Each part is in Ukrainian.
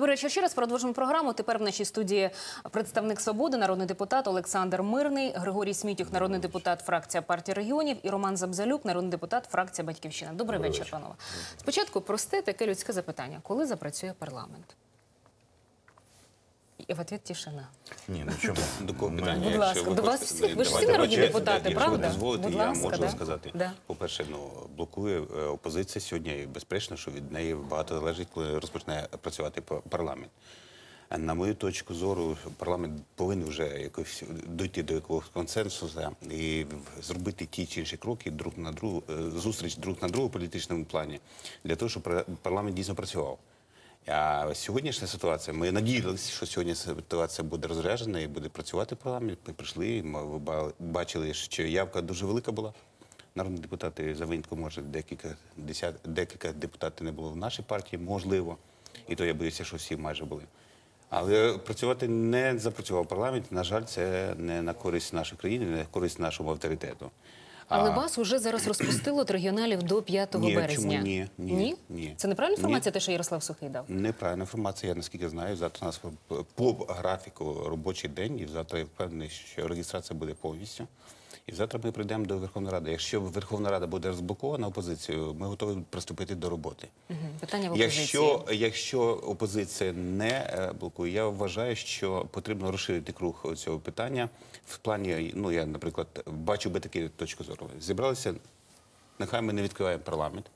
Добрий вечір. Ще раз продовжимо програму. Тепер в нашій студії представник свободи, народний депутат Олександр Мирний, Григорій Смітюх, народний депутат, фракція партії регіонів, і Роман Забзалюк, народний депутат, фракція Батьківщина. Добрий, вечір, панове. Спочатку просте таке людське запитання: коли запрацює парламент? І в ответ тишина. Ні, ну чому? До кого питання? Будь ласка, ви до вас всіх. Ви ж всі народні депутати, правда? Якщо дозволите, Будь я ласка, можу да. сказати. Да. По-перше, ну, блокує е, опозиція сьогодні, і безперечно, що від неї багато залежить, коли розпочне працювати парламент. А На мою точку зору, парламент повинен вже якось дойти до якогось консенсусу і зробити ті чи інші кроки друг на другу, е, зустріч друг на другу в політичному плані, для того, щоб парламент дійсно працював. А сьогоднішня ситуація, ми надіялися, що сьогодні ситуація буде розряджена і буде працювати парламент. Ми прийшли, ми бачили, що явка дуже велика була. Народні депутати за винятком, може, декілька десят, декілька депутатів не було в нашій партії, можливо. І то я боюся, що всі майже були. Але працювати не запрацював парламент. На жаль, це не на користь нашої країни, не на користь нашому авторитету. Але вас уже зараз розпустило від регіоналів до 5 Ні, березня. чому ні? Ні, ні. Це неправильна Ні. інформація, те, що Ярослав Сухий дав? Неправильна інформація, я наскільки знаю. Завтра у нас по- по графіку робочий день, і завтра я впевнений, що реєстрація буде повністю. І завтра ми прийдемо до Верховної Ради. Якщо Верховна Рада буде розблокована опозицією, ми готові приступити до роботи. Питання в опозиції. Якщо, якщо опозиція не е, блокує, я вважаю, що потрібно розширити круг цього питання в плані. Ну я, наприклад, бачу би таку точку зору. Зібралися, нехай ми не відкриваємо парламент.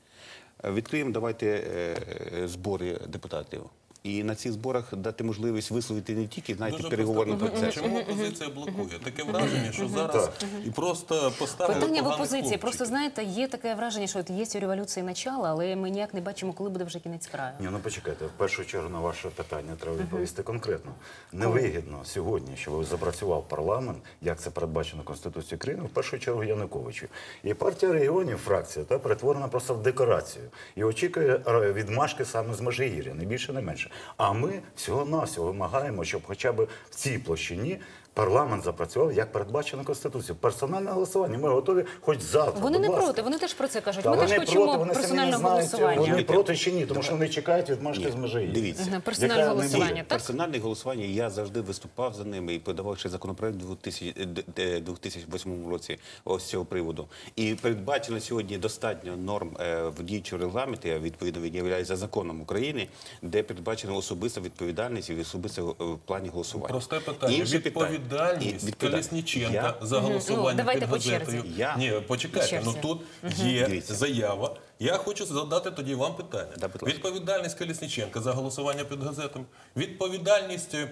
Е, Відкриємо, давайте е, збори депутатів. І на цих зборах дати можливість висловити не тільки знаєте, Дуже просто процес. Чому опозиція блокує? Таке враження, що зараз і просто поставили Питання в опозиції. хлопчиків. Просто знаєте, є таке враження, що є у революції начало, але ми ніяк не бачимо, коли буде вже кінець краю. Ні, ну почекайте, в першу чергу на ваше питання треба відповісти конкретно. Невигідно сьогодні, щоб запрацював парламент, як це передбачено Конституцією України, в першу чергу Януковичу. І партія регіонів, фракція, та перетворена просто в декорацію. І очікує е, відмашки саме з Межигір'я, не більше, не менше. А ми всього-навсього вимагаємо, щоб хоча б в цій площині парламент запрацював, як передбачено Конституцією. Персональне голосування. Ми готові хоч завтра. Вони не проти, вони теж про це кажуть. Та Ми теж вони хочемо проти, вони голосування. Вони проти чи ні, тому що вони чекають відмашки з межі. Дивіться. Ага, Персональне Яка голосування, так? Персональне голосування, я завжди виступав за ними і подавав ще законопроект у 2000 е, д- е, 2008 році ось з цього приводу. І передбачено сьогодні достатньо норм е, в діючому регламенті, а відповідно він за законом України, де передбачена особиста відповідальність і особисте е, в плані голосування. Просте питання. Інше питання. Відповідальність відповідальність. Колісніченка за голосування Ну, давайте під по черзі. газетою. Я- Ні, почекайте, черзі. ну тут є Дивіться. заява. Я хочу задати тоді вам питання. Да, будь ласка. Відповідальність Колісніченка за голосування під газетами. Відповідальність е,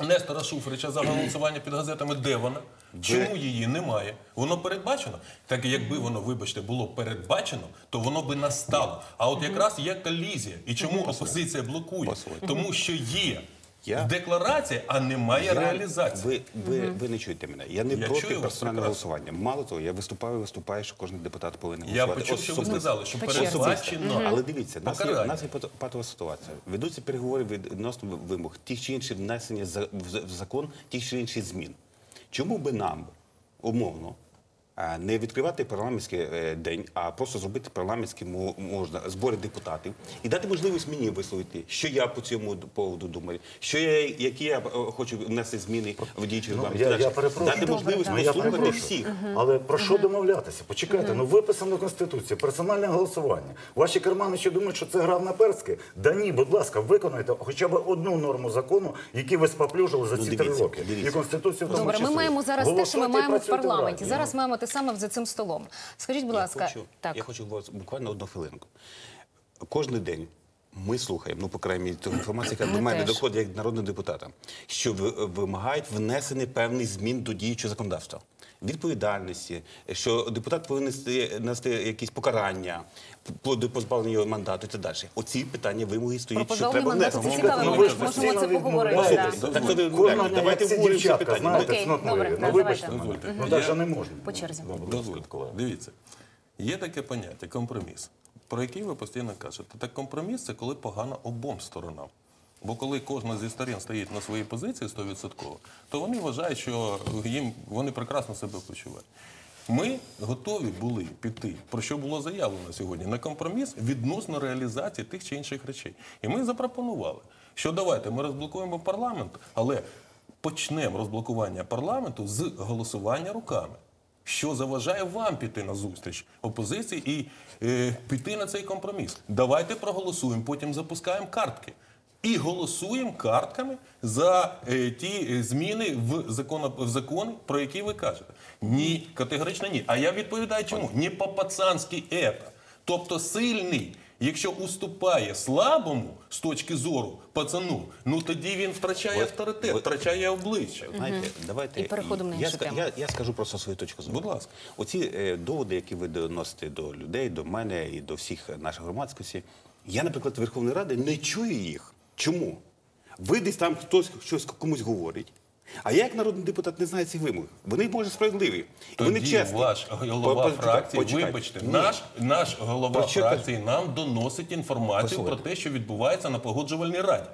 Нестора Шуфрича за голосування під газетами. Де вона? Чому її немає? Воно передбачено. Так якби воно, вибачте, було передбачено, то воно би настало. А от якраз є колізія. І чому опозиція блокує? Тому що є Я- декларація, а немає Я- реалізації. Ви, ви, ви не чуєте мене. Я не Я проти чую персонального голосування. Мало того, я виступаю, виступаю, що кожен депутат повинен Я голосувати. почув, що ви сказали, що передбачено. Але дивіться, у нас нас є патова ситуація. Ведуться переговори відносно вимог тих чи інших внесення за- в закон тих чи інших змін. Чому би нам умовно не відкривати парламентський е, день, а просто зробити парламентські мо- можна збори депутатів і дати можливість мені висловити, що я по цьому поводу думаю, що я які я е, хочу внести зміни в діючий регламент. я- я перепрошую. Дати можливість. Ну, я послухати всіх. Але про що домовлятися? Почекайте, ну виписано Конституція, персональне голосування. Ваші керманичі думають, що це гра в наперське? Да ні, будь ласка, виконайте хоча б одну норму закону, які ви споплюжили за Ну, дивіться, три роки. дивіться. І Конституцію в тому Добре, ми маємо зараз те, що ми маємо в парламенті. Зараз маємо те саме за цим столом. Скажіть, будь ласка, хочу, так. я хочу буквально одну хвилинку. Кожний день ми слухаємо, ну, по крайній мірі, ту інформацію, яка Ми до мене теж. доходить як народного депутата, що ви- вимагають внесення певних змін до діючого законодавства. Відповідальності, що депутат повинен нести, якісь покарання, по- до позбавлення його мандату і так далі. Оці питання вимоги стоять, що треба внести. це цікаво, Ну, ми можемо це поговорити. Так, то, давайте давайте говоримо це питання. знаєте, Окей, добре, Ну вибачте давайте. Дозвольте. Ну навіть не можна. По черзі. Дозвольте. Дивіться, є таке поняття компроміс, про який ви постійно кажете. Так компроміс це коли погано обом сторонам. Бо коли кожна зі сторін стоїть на своїй позиції 100%, то вони вважають, що їм вони прекрасно себе почувають. Ми готові були піти, про що було заявлено сьогодні, на компроміс відносно реалізації тих чи інших речей. І ми запропонували що давайте ми розблокуємо парламент, але почнемо розблокування парламенту з голосування руками. Що заважає вам піти на зустріч опозиції і е, піти на цей компроміс? Давайте проголосуємо, потім запускаємо картки. І голосуємо картками за е, ті е, зміни в, закон, в закони, про які ви кажете. Ні, категорично ні. А я відповідаю чому? Не по-пацанськи ета. Тобто сильний, якщо уступає слабому з точки зору пацану, ну тоді він втрачає От- авторитет, от- втрачає обличчя. Знаєте, давайте І переходимо на я, іншу тему. Я, я скажу просто свою точку зору. Будь ласка. Оці е, доводи, які ви доносите до людей, до мене і до всіх наших громадськості. Я, наприклад, Верховної Ради не чую їх. Чому? Ви десь там хтось щось комусь говорить. А я, як народний депутат, не знаю цих вимог. Вони може справедливі. І вони чесні. ваш голова По- фракції, почекайте. вибачте, Ні. наш, наш голова Почекайте. фракції нам доносить інформацію Послухайте. про те, що відбувається на погоджувальній раді.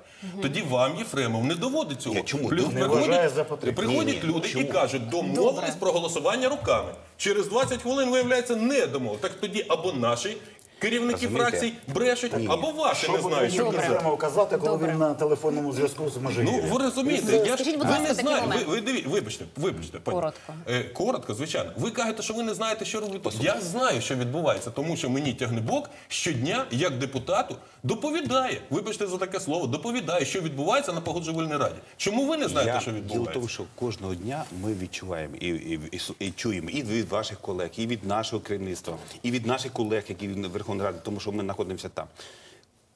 Тоді вам, Єфремов, не доводить цього. Ні, чому? Плюс Не вважає приходять, за потрібне. приходять Ні, ні, люди і кажуть, домовились про голосування руками. Через 20 хвилин виявляється не домовились. Так тоді або наші керівники Розумієте? фракцій брешуть, або ваші не знають, що казати. Єфремов казати, коли Добре. він на телефонному зв'язку з Ну, ви розумієте, я ж Скажіть, будь ви ласка, не такий знаєте. Ви, момент. ви диві, вибачте, вибачте, пані. Коротко. Е, коротко, звичайно. Ви кажете, що ви не знаєте, що робити. Я знаю, що відбувається, тому що мені тягнебок щодня, як депутату, доповідає. Вибачте за таке слово, доповідає, що відбувається на погоджувальній раді. Чому ви не знаєте, що діло в відбувається? тому, що кожного дня ми відчуваємо і, і, і, су- і чуємо і від ваших колег, і від нашого керівництва, і від наших колег, які в Верховній Раді, тому що ми знаходимося там.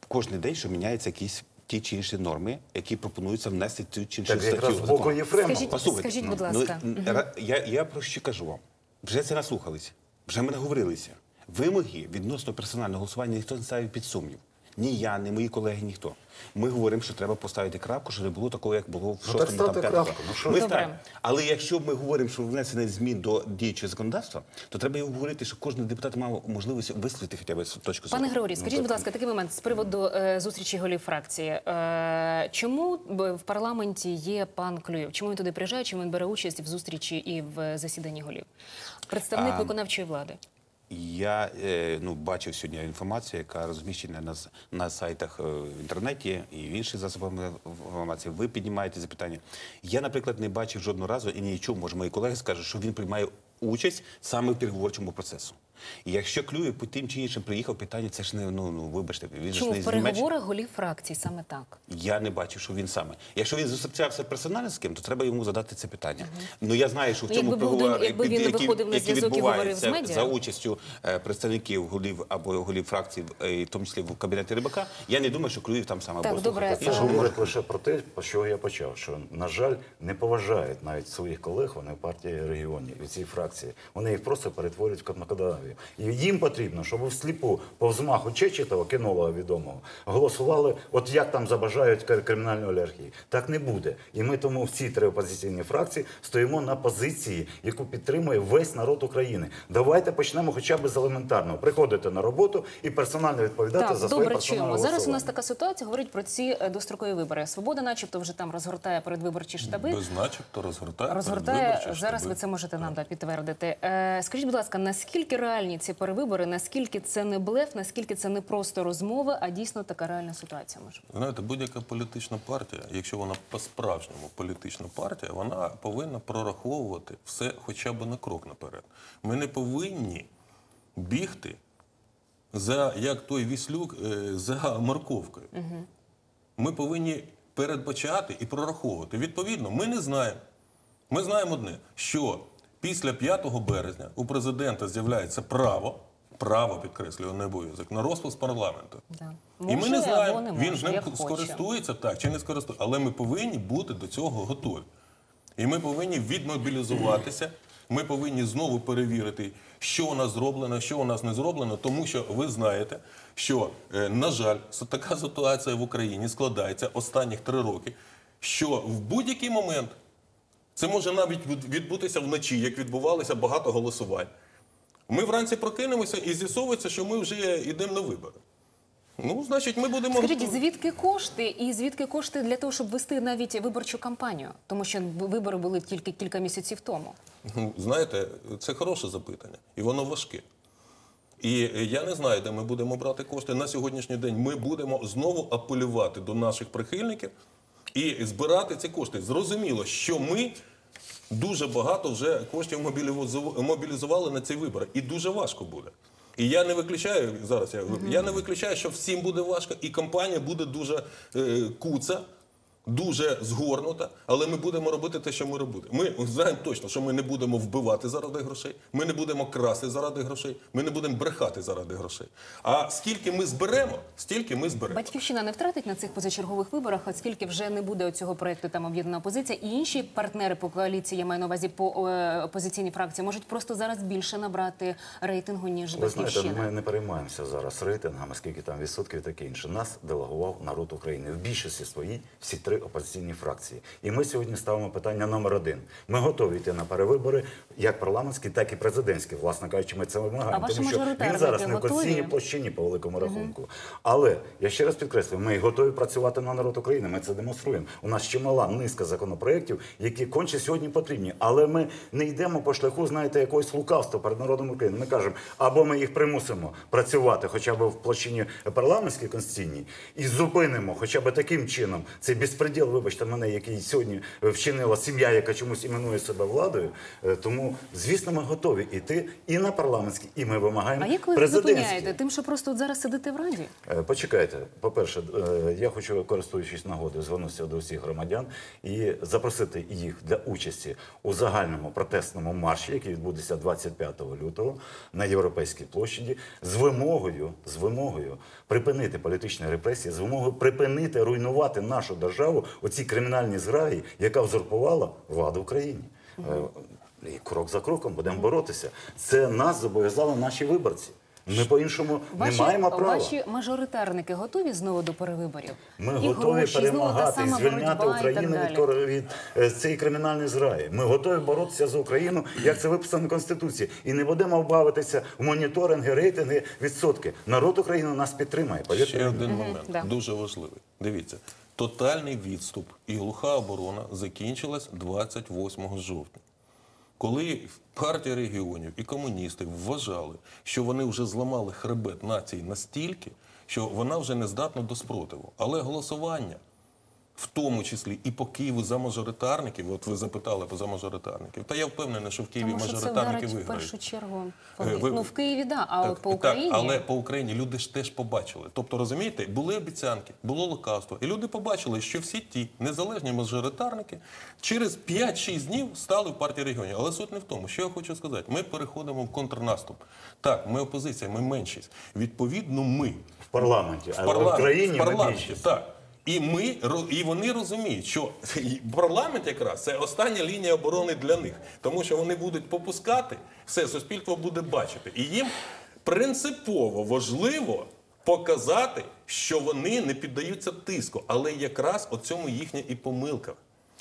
Кожен день, що міняються якісь ті чи інші норми, які пропонуються внести цю чи іншу Так якраз статтю. з боку. Єфремова. Скажіть, скажіть, будь ну, ласка. ну, я, я про що кажу вам? Вже це наслухалися, вже ми наговорилися. Вимоги відносно персонального голосування ніхто не ставить під сумнів. Ні я, ні мої колеги, ніхто. Ми говоримо, що треба поставити крапку, що не було такого, як було в Ну, шостому там, п'ятому. крапку. Ну, Ми ставимо. Але якщо ми говоримо, що внесення змін до діючого законодавства, то треба і говорити, що кожен депутат мав можливість висловити хоча б точку зору. Пане Григорій, скажіть, Ну, будь ласка, такий момент з приводу е, зустрічі голів фракції. Е, чому в парламенті є пан Клюєв? Чому він туди приїжджає? Чому він бере участь в зустрічі і в засіданні голів? Представник А, виконавчої влади. Я е, ну, бачив сьогодні інформацію, яка розміщена на, на сайтах е, в інтернеті і в інших засобах інформації. Ви піднімаєте запитання. Я, наприклад, не бачив жодного разу і не чув, може, мої колеги скажуть, що він приймає участь саме в переговорчому процесу. І якщо Клюєв по тим чи іншим приїхав, питання це ж не ну, ну вибачте, він ж не в переговорах голів фракцій саме так? Я не бачив, що він саме. Якщо він зустрічався персонально з ким, то треба йому задати це питання. Ну я знаю, що в Ну, цьому він- якби він не виходив на зв'язок і говорив з медіа. за участю е, представників голів або голів фракцій, е, в тому числі в кабінеті Рибака, я не думаю, що Клюєв там саме Так, був. добре, Слухайте, Е, говорить лише про те, про що я почав, що, на жаль, не поважають навіть своїх колег, вони в партії регіонів і цій фракції. Вони їх просто перетворюють в кнопкодавів. І їм потрібно, щоб всліпу по взмаху Чечетова, кинолога відомого, голосували, от як там забажають кримінальної олігархії. Так не буде. І ми тому всі три опозиційні фракції стоїмо на позиції, яку підтримує весь народ України. Давайте почнемо хоча б з елементарного. Приходити на роботу і персонально відповідати Так, за своє добре персональне чуємо. Зараз у нас така ситуація говорить про ці е, дострокові вибори. Свобода, начебто, вже там розгортає передвиборчі штаби. Без начебто розгортає. Розгортає зараз. штаби. Ви це можете нам да, підтвердити. Е, скажіть, будь ласка, наскільки реальні ці перевибори? Наскільки це не блеф? Наскільки це не просто розмови, а дійсно така реальна ситуація може бути? Знаєте, будь-яка політична партія, якщо вона по-справжньому політична партія, вона повинна прораховувати все хоча б на крок наперед. Ми не повинні бігти за як той віслюк е, за морковкою. Ми повинні передбачати і прораховувати. Відповідно, ми не знаємо. Ми знаємо одне, що після 5 березня у президента з'являється право, право підкреслюю, не обов'язок, на розпуск парламенту. Да. І ми не знаємо, не він може, з ним як хоче. скористується так чи не скористується. Але ми повинні бути до цього готові. І ми повинні відмобілізуватися. Ми повинні знову перевірити, що у нас зроблено, що у нас не зроблено, тому що ви знаєте, що, е, на жаль, така ситуація в Україні складається останніх три роки, що в будь-який момент це може навіть відбутися вночі, як відбувалося багато голосувань. Ми вранці прокинемося і з'ясовується, що ми вже йдемо на вибори. Ну, значить, ми будемо Скажіть, звідки кошти, і звідки кошти для того, щоб вести навіть виборчу кампанію? Тому що вибори були тільки кілька місяців тому. Ну, Знаєте, це хороше запитання, і воно важке. І я не знаю, де ми будемо брати кошти. На сьогоднішній день ми будемо знову апелювати до наших прихильників і збирати ці кошти. Зрозуміло, що ми дуже багато вже коштів мобілізували на ці вибори, і дуже важко буде. І я не виключаю зараз. Я, я не виключаю, що всім буде важко, і компанія буде дуже е, куца. Дуже згорнута, але ми будемо робити те, що ми робимо. Ми знаємо точно, що ми не будемо вбивати заради грошей, ми не будемо красти заради грошей, ми не будемо брехати заради грошей. А скільки ми зберемо, стільки ми зберемо. Батьківщина не втратить на цих позачергових виборах, оскільки вже не буде цього проекту там об'єднана опозиція, і інші партнери по коаліції, я маю на увазі по е, опозиційній фракції, можуть просто зараз більше набрати рейтингу ніж Ви знаєте, ми не переймаємося зараз рейтингами, скільки там відсотків і таке інше. Нас делегував народ України в більшості своїй всі три опозиційні фракції. І ми сьогодні ставимо питання номер один. Ми готові йти на перевибори, як парламентські, так і президентські. Власне кажучи, ми це вимагаємо. Тому що він зараз не в конституційній площині по великому рахунку. Але я ще раз підкреслюю, ми готові працювати на народ України. Ми це демонструємо. У нас чимала низка законопроєктів, які конче сьогодні потрібні. Але ми не йдемо по шляху, знаєте, якогось лукавства перед народом України. Ми кажемо, або ми їх примусимо працювати, хоча б в площині парламентській конституційній, і зупинимо, хоча б таким чином цей безпреділ, вибачте мене, який сьогодні вчинила сім'я, яка чомусь іменує себе владою. Е, Тому, звісно, ми готові йти і на парламентські, і ми вимагаємо А як ви зупиняєте? Тим, що просто от зараз сидите в раді? Е, Почекайте, по-перше, е, я хочу, користуючись нагодою, звернутися до всіх громадян і запросити їх для участі у загальному протестному марші, який відбудеться 25 лютого на Європейській площаді, з вимогою, з вимогою припинити політичні репресії, з вимогою припинити руйнувати нашу державу у цій кримінальній зграї, яка узурпувала владу в країні. Е, І крок за кроком будемо боротися. Це нас зобов'язали наші виборці. Ми по-іншому Ваші, не маємо права. ваші мажоритарники готові знову до перевиборів? Ми І готові гроші, перемагати, звільняти і так Україну від, від е, цієї кримінальної зраї. Ми готові боротися за Україну, як це виписано в Конституції. І не будемо бавитися в моніторинги, рейтинги, відсотки. Народ України нас підтримає. повірте Ще один момент да. дуже важливий. Дивіться, тотальний відступ і глуха оборона закінчилась 28 жовтня. Коли партія регіонів і комуністи вважали, що вони вже зламали хребет нації настільки, що вона вже не здатна до спротиву. Але голосування, в тому числі і по Києву за мажоритарників, от ви запитали за мажоритарників, та я впевнений, що в Києві Тому що це мажоритарники вдарить в першу чергу. Е, ви- Ну, в Києві, да, а от по Так, Україні... але по Україні люди ж теж побачили. Тобто, розумієте, були обіцянки, було лукавство, і люди побачили, що всі ті незалежні мажоритарники через 5-6 днів стали в партії регіонів. Але суть не в тому, що я хочу сказати. Ми переходимо в контрнаступ. Так, ми опозиція, ми меншість. Відповідно, ми В парламенті, в але в Україні в ми більшість. так. І ми і вони розуміють, що парламент якраз це остання лінія оборони для них, тому що вони будуть попускати, все суспільство буде бачити. І їм принципово важливо показати, що вони не піддаються тиску, але якраз у цьому їхня і помилка.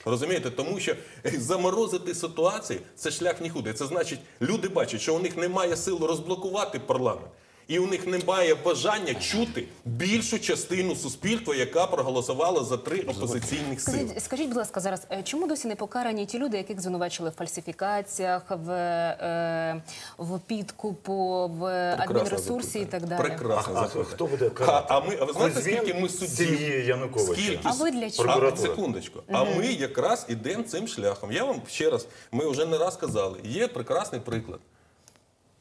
Розумієте, тому що заморозити ситуації це шлях нікуди. Це значить, люди бачать, що у них немає сил розблокувати парламент. І у них немає бажання чути більшу частину суспільства, яка проголосувала за три опозиційних сили. Скажіть, скажіть, будь ласка, зараз е, чому досі не покарані ті люди, яких звинувачили в фальсифікаціях, в, е, в підкупу, в адмінресурсі і так далі? Прекрасно. А хто буде а, карати? а ми, а ви знаєте, скільки ми з суддів? Януковича? Скільки? А ви для чого? А, секундочку. А ми якраз ідемо цим шляхом. Я вам ще раз, ми вже не раз казали, є прекрасний приклад.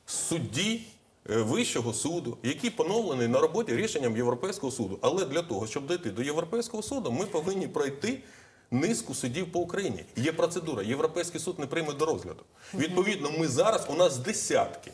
Судді Вищого суду, який поновлений на роботі рішенням Європейського суду. Але для того, щоб дійти до Європейського суду, ми повинні пройти низку судів по Україні. Є процедура. Європейський суд не прийме до розгляду. Відповідно, ми зараз у нас десятки.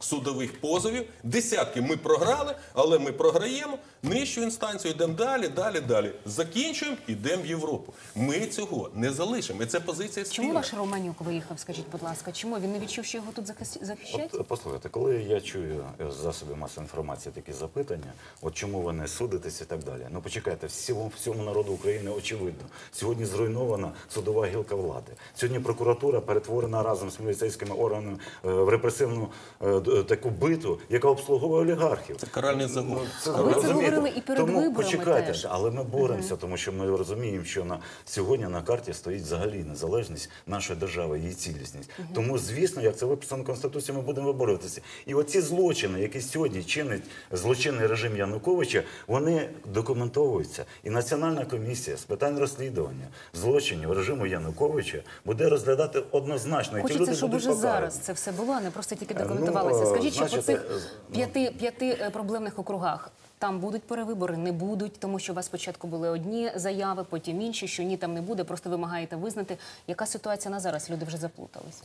Судових позовів, десятки ми програли, але ми програємо, нижчу інстанцію, йдемо далі, далі, далі. Закінчуємо, йдемо в Європу. Ми цього не залишимо. І це позиція Чому ваш Романюк виїхав, скажіть, будь ласка? Чому? Він не відчув, що його тут захищають? От, послухайте, коли я чую з засобів масової інформації такі запитання, от чому ви не судитесь і так далі. Ну почекайте, всьому, всьому народу України очевидно. Сьогодні зруйнована судова гілка влади. Сьогодні прокуратура перетворена разом з міліцейськими органами е, в репресивну е, е, таку биту, яка обслуговує олігархів. Це каральний загон. Це, А ви це говорили і перед Тому виборами почекайте, теж. але ми боремося, тому що ми розуміємо, що на сьогодні на карті стоїть взагалі незалежність нашої держави, її цілісність. Тому, звісно, як це виписано в Конституції, ми будемо боротися. І оці злочини, які сьогодні чинить злочинний режим Януковича, вони документовуються. І Національна комісія з питань розслідування злочинів режиму Януковича буде розглядати однозначно. і Хочеться, люди щоб уже зараз це все було, а не просто тільки Е, ну, документувалося. Е, Скажіть, що по цих е, п'яти п'яти е, проблемних округах. Там будуть перевибори, не будуть, тому що у вас спочатку були одні заяви, потім інші, що ні, там не буде. Просто вимагаєте визнати, яка ситуація на зараз. Люди вже заплутались.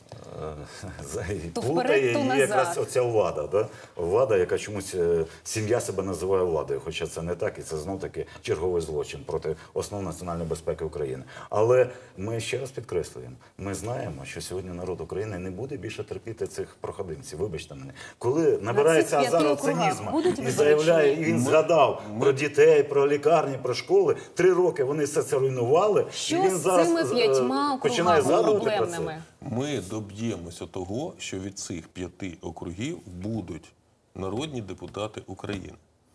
То вперед, то назад. якраз оця влада. Да? Влада, яка чомусь е, сім'я себе називає владою, хоча це не так, і це знов таки черговий злочин проти основ національної безпеки України. Але ми ще раз підкреслюємо: ми знаємо, що сьогодні народ України не буде більше терпіти цих проходимців. Вибачте мене, коли набирається азару цинізму і заявляє, і він згадав про дітей, про лікарні, про школи. Три роки вони все це руйнували. Що і він з зараз цими е, п'ятьма починає округами про це. проблемними? Ми доб'ємося того, що від цих п'яти округів будуть народні депутати України.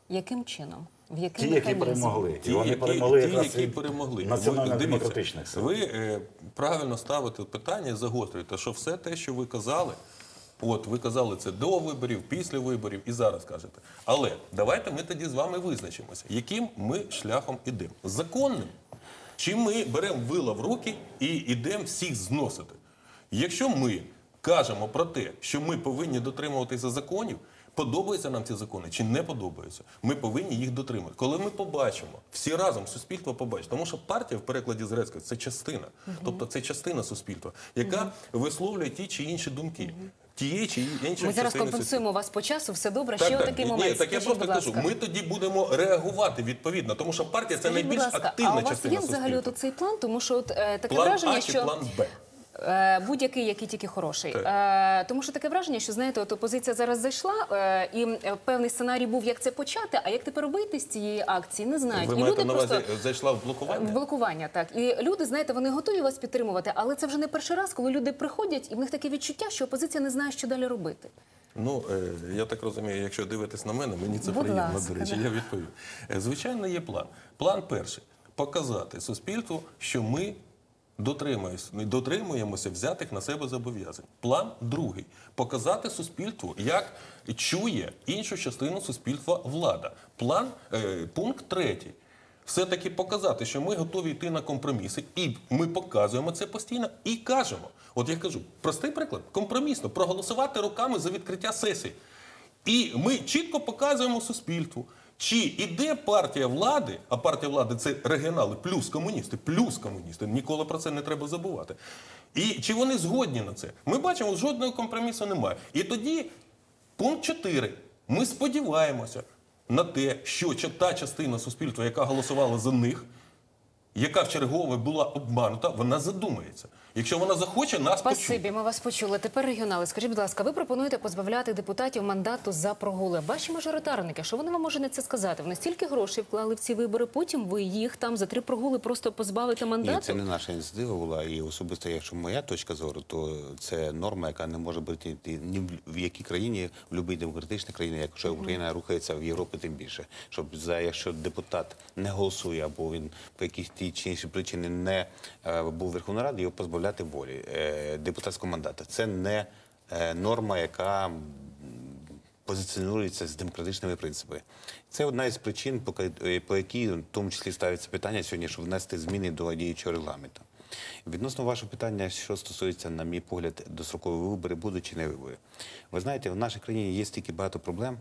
Яким чином? В який Ті, які перемогли. Ті, вони які, перемогли ті, які перемогли. національно-демократичних сил. Ви е, правильно ставите питання, і загострюєте, що все те, що ви казали, от ви казали це до виборів, після виборів і зараз кажете. Але давайте ми тоді з вами визначимося, яким ми шляхом ідемо. Законним. Чи ми беремо вила в руки і йдемо всіх зносити? Якщо ми кажемо про те, що ми повинні дотримуватися законів, подобаються нам ці закони чи не подобаються, ми повинні їх дотримати. Коли ми побачимо, всі разом суспільство побачить, тому що партія в перекладі з грецької – це частина, тобто це частина суспільства, яка висловлює ті чи інші думки. Тієї чи іншої Ми зараз компенсуємо вас по часу. Все добре. так, Ще так. отакий Ні, момент. так я просто кажу, ми тоді будемо реагувати відповідно, тому що партія це Скажіть, будь найбільш ласка, активна а у вас частина є взагалі суспільства. от цей план? Тому що от е, таке План враження, А чи що план Б? Е, Будь-який, який тільки хороший. Е, тому що таке враження, що знаєте, от опозиція зараз зайшла, е, і певний сценарій був, як це почати, а як тепер вийти з цієї акції, не знають. Ви і маєте люди на увазі просто зайшла в блокування? В блокування, так. І люди, знаєте, вони готові вас підтримувати, але це вже не перший раз, коли люди приходять, і в них таке відчуття, що опозиція не знає, що далі робити. Ну, я так розумію, якщо дивитись на мене, мені це Будь приємно, ласка, до речі, да. я відповім. Звичайно, є план. План перший показати суспільству, що ми дотримуємося, дотримуємося взятих на себе зобов'язань. План другий показати суспільству, як чує іншу частину суспільства влада. План, е, пункт третій. Все-таки показати, що ми готові йти на компроміси, і ми показуємо це постійно і кажемо. От я кажу, простий приклад, компромісно проголосувати руками за відкриття сесії. І ми чітко показуємо суспільству, чи іде партія влади, а партія влади це регіонали, плюс комуністи, плюс комуністи. Ніколи про це не треба забувати. І чи вони згодні на це? Ми бачимо, жодного компромісу немає. І тоді пункт 4. Ми сподіваємося на те, що та частина суспільства, яка голосувала за них, яка в чергове була обманута, вона задумається. Якщо вона захоче, нас почує. Спасибі, ми вас почули. Тепер регіонали. Скажіть, будь ласка, ви пропонуєте позбавляти депутатів мандату за прогули. Ваші мажоритарники, що вони вам можуть на це сказати? Вони стільки грошей вклали в ці вибори, потім ви їх там за три прогули просто позбавите мандату? Ні, це не наша ініціатива була, і особисто, якщо моя точка зору, то це норма, яка не може бути ні в- якій країні, в будь-якій демократичній країні, якщо Україна рухається в Європу, тим більше. Щоб за якщо депутат не голосує або він по якійсь тій чи іншій причині не е, був в Верховній Раді, його позбавляти волі е, депутатського мандата. Це не е, норма, яка позиціонується з демократичними принципами. Це одна із причин, е, по якій в тому числі ставиться питання сьогодні, щоб внести зміни до діючого регламенту. Відносно вашого питання, що стосується, на мій погляд, дострокові вибори, будуть чи не вибори. Ви знаєте, в нашій країні є стільки багато проблем.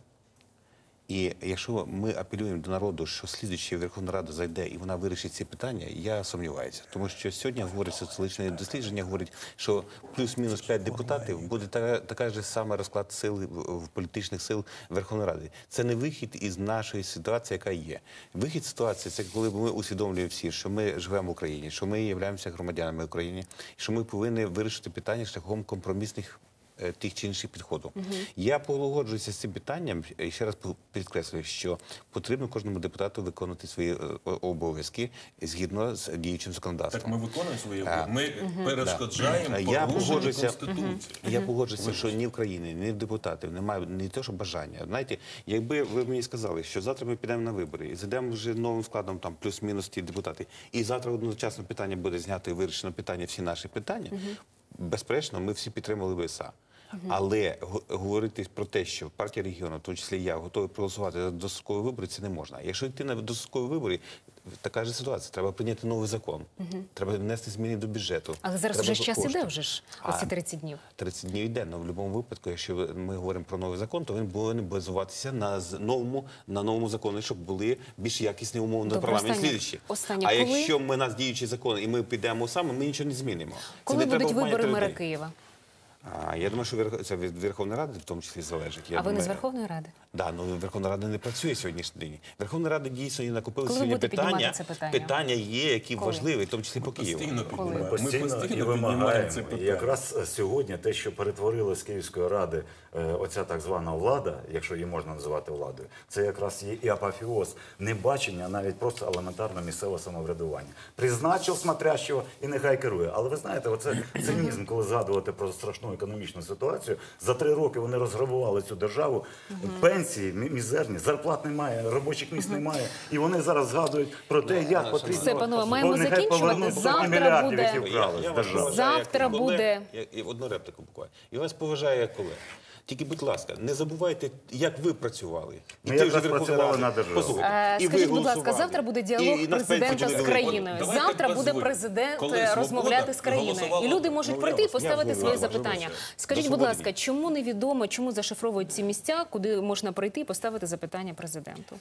І якщо ми апелюємо до народу, що слідуюча Верховна Рада зайде і вона вирішить ці питання, я сумніваюся. Тому що сьогодні говорить соціологічне дослідження, говорить, що плюс-мінус 5 депутатів буде така, така ж сама розклад сил в- політичних сил Верховної Ради. Це не вихід із нашої ситуації, яка є. Вихід ситуації це коли ми усвідомлюємо всі, що ми живемо в Україні, що ми являємося громадянами України, що ми повинні вирішити питання шляхом компромісних тих чи інших підходів. Я погоджуюся з цим питанням і ще раз по- підкреслюю, що потрібно кожному депутату виконувати свої е, обов'язки згідно з діючим законодавством. Так ми виконуємо свої обов'язки. Ми перешкоджаємо Я погоджуюся, Конституції. я погоджуюся, що ні в країні, ні в депутатів немає не те, що бажання. Знаєте, якби ви мені сказали, що завтра ми підемо на вибори і зайдемо вже новим складом, там плюс-мінус ті депутати, і завтра одночасно питання буде знято і вирішено питання, всі наші питання. Безперечно, ми всі підтримали ВСА. Але го- говорити про те, що партія регіону, в тому числі я, готовий проголосувати за дострокові вибори, це не можна. Якщо йти на дострокові вибори, така ж ситуація. Треба прийняти новий закон. Треба внести зміни до бюджету. Але зараз Треба вже час іде вже ж оці 30 днів. 30 днів йде, але в будь-якому випадку, якщо ми говоримо про новий закон, то він повинен базуватися на новому на новому законі, щоб були більш якісні умови на парламент слідчі. А Коли- якщо ми нас діючий закон і ми підемо саме, ми нічого не змінимо. Це Коли не будуть треба вибори мера. Києва? А, я думаю, що це від Верховної Ради в тому числі залежить. Я А ви не з Верховної Ради? Да, ну Верховна Рада не працює сьогоднішній день. Верховна Рада дійсно і накопила Коли сьогодні питання. це питання? Питання є, які Коли? важливі, в тому числі по Києву. Постійно Ми Ми постійно, і постійно вимагаємо. це І якраз е, сьогодні те, що перетворили з Київської ради е, оця так звана влада, якщо її можна називати владою, це якраз є і апофеоз небачення, навіть просто елементарно місцевого самоврядування. Призначив смотрящого і нехай керує. Але ви знаєте, оце цинізм, коли згадувати про страшну економічну ситуацію. За три роки вони розграбували цю державу. Пенсії мі- мізерні, зарплат немає, робочих місць немає. І вони зараз згадують про те, як потрібно Все, панове, маємо закінчувати. Завтра мільярдів, буде- які вкрали Я держави. Завтра як колег, буде- як- і одну репліку буквально. І вас поважає як колег. Тільки, будь ласка, не забувайте, як ви працювали. І Ми ти вже працювали на державу. Е, і ви Скажіть, будь ласка, голосували. завтра буде діалог І- і нас президента з країною. Давайте Завтра буде президент Коли е, «Свобода» розмовляти з країною. голосувала- І люди можуть Ну, прийти і поставити свої запитання. Скажіть, будь ласка, чому невідомо, чому зашифровують ці місця, куди можна прийти і поставити запитання президенту?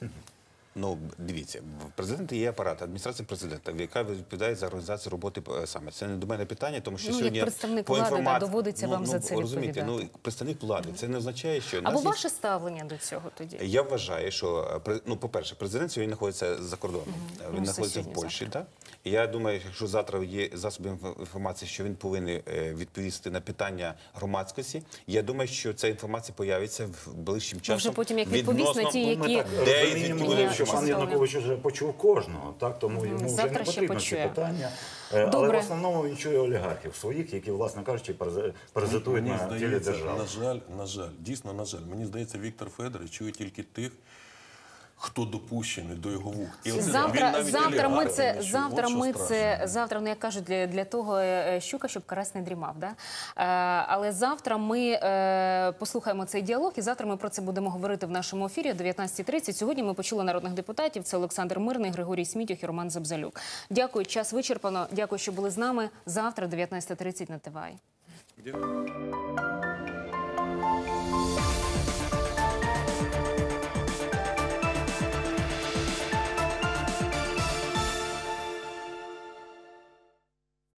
Ну, дивіться, в президента є апарат, адміністрація президента, яка відповідає за організацію роботи е, саме. Це не до мене питання, тому що Ну, як сьогодні представник по влади, да, інформації- доводиться вам за це розумієте, ну, представник влади. Це не означає, що Або нас є- ваше ставлення до цього тоді? Я вважаю, що е, ну, по-перше, президент сьогодні знаходиться за кордоном. Він Ну, знаходиться в Польщі. Так? Я думаю, якщо завтра є засоби інфо- інформації, що він повинен відповісти на питання громадськості, я думаю, що ця інформація появиться в ближчим часом. вже потім як відповість на ті, які- Ми так Де і розуміємо, звідки буде що пан? Янукович вже почув кожного, так тому йому вже не потрібно ці питання. Добре. Але в основному він чує олігархів своїх, які, власне кажучи, презентують паразитують Мені на тілі держави. на жаль, на жаль, дійсно, на жаль, мені здається, Віктор Федорович чує тільки тих, хто допущений до його вух. І Завтра, завтра ми це, чує. завтра ми страшно. це, завтра, ну як кажуть, для, для того е, щука, щоб карась не дрімав. Да? Е, але завтра ми е, послухаємо цей діалог, і завтра ми про це будемо говорити в нашому ефірі о 19.30. Сьогодні ми почули народних депутатів. Це Олександр Мирний, Григорій Смітюх і Роман Забзалюк. Дякую, час вичерпано. Дякую, що були з нами. Завтра, 19.30 на ТВАЙ.